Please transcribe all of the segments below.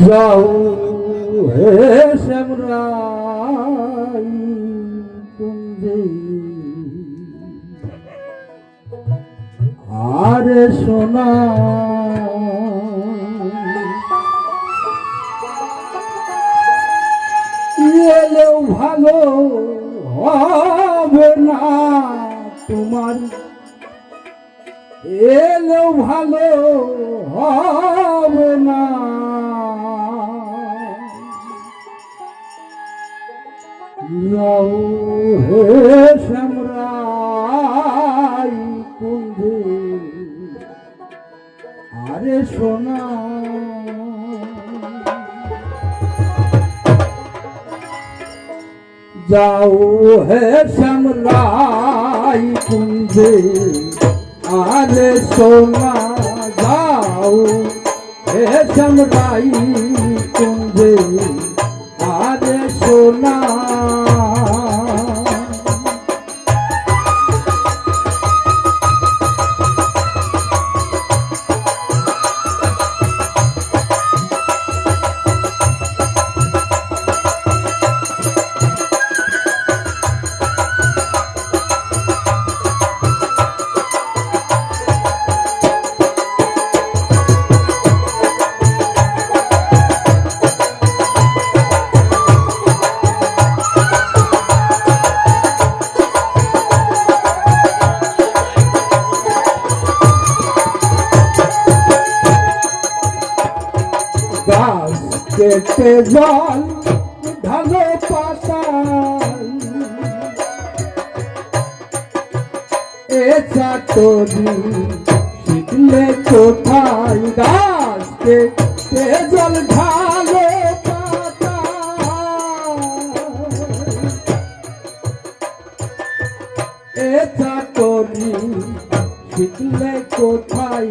যাও হে শ্যামরাই আরে সোনা এলেও ভালো হবে না তোমার এলেও ভালো হবে না। যাও হে শ্যামরাই কুঞ্জে আরে সোনা। যাও হে শ্যামরাই কুঞ্জে আরে সোনা যাও। হে শ্যামরাই কুঞ্জে। কেটে জল, ঢালো পাতায় এ চাটরি শিখলে কোথায় গাছ কেটে জল ঢালো পাতায় এ চাটরি শিখলে কোথায়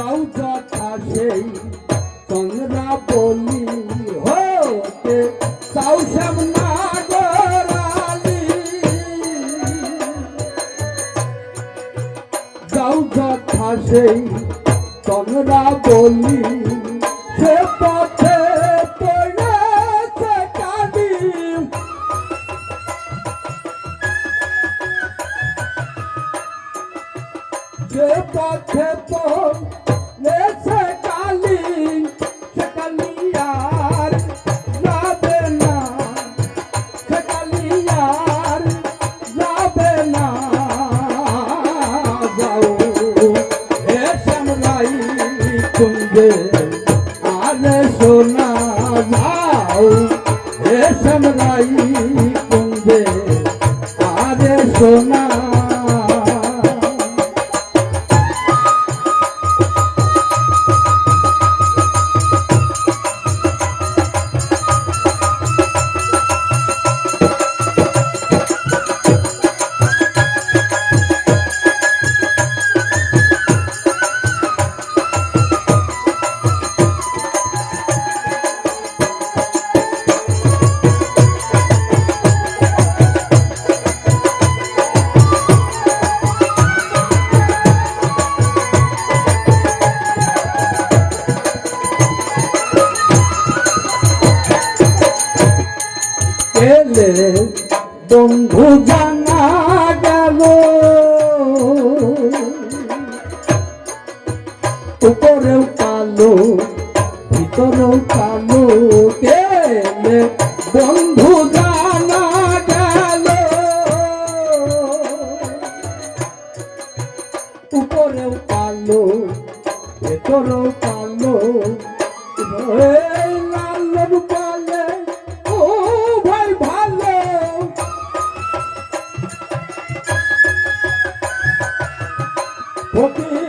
যাও যথা সেই চন্দ্রা বলি হতে চাও সামনা গোরালি যাও যথা সেই চন্দ্রা বলি সে পথে যে পথে কুঞ্জে আরে সোনা যাও হে রাই কুঞ্জে আরে সোনা গেলে বন্ধু জানা গেল। উপরেও কালো, ভিতরেও কালো গেলে বন্ধু জানা গেল। উপরেও কালো, ভেতরেও কালো লাল রূপা 我跟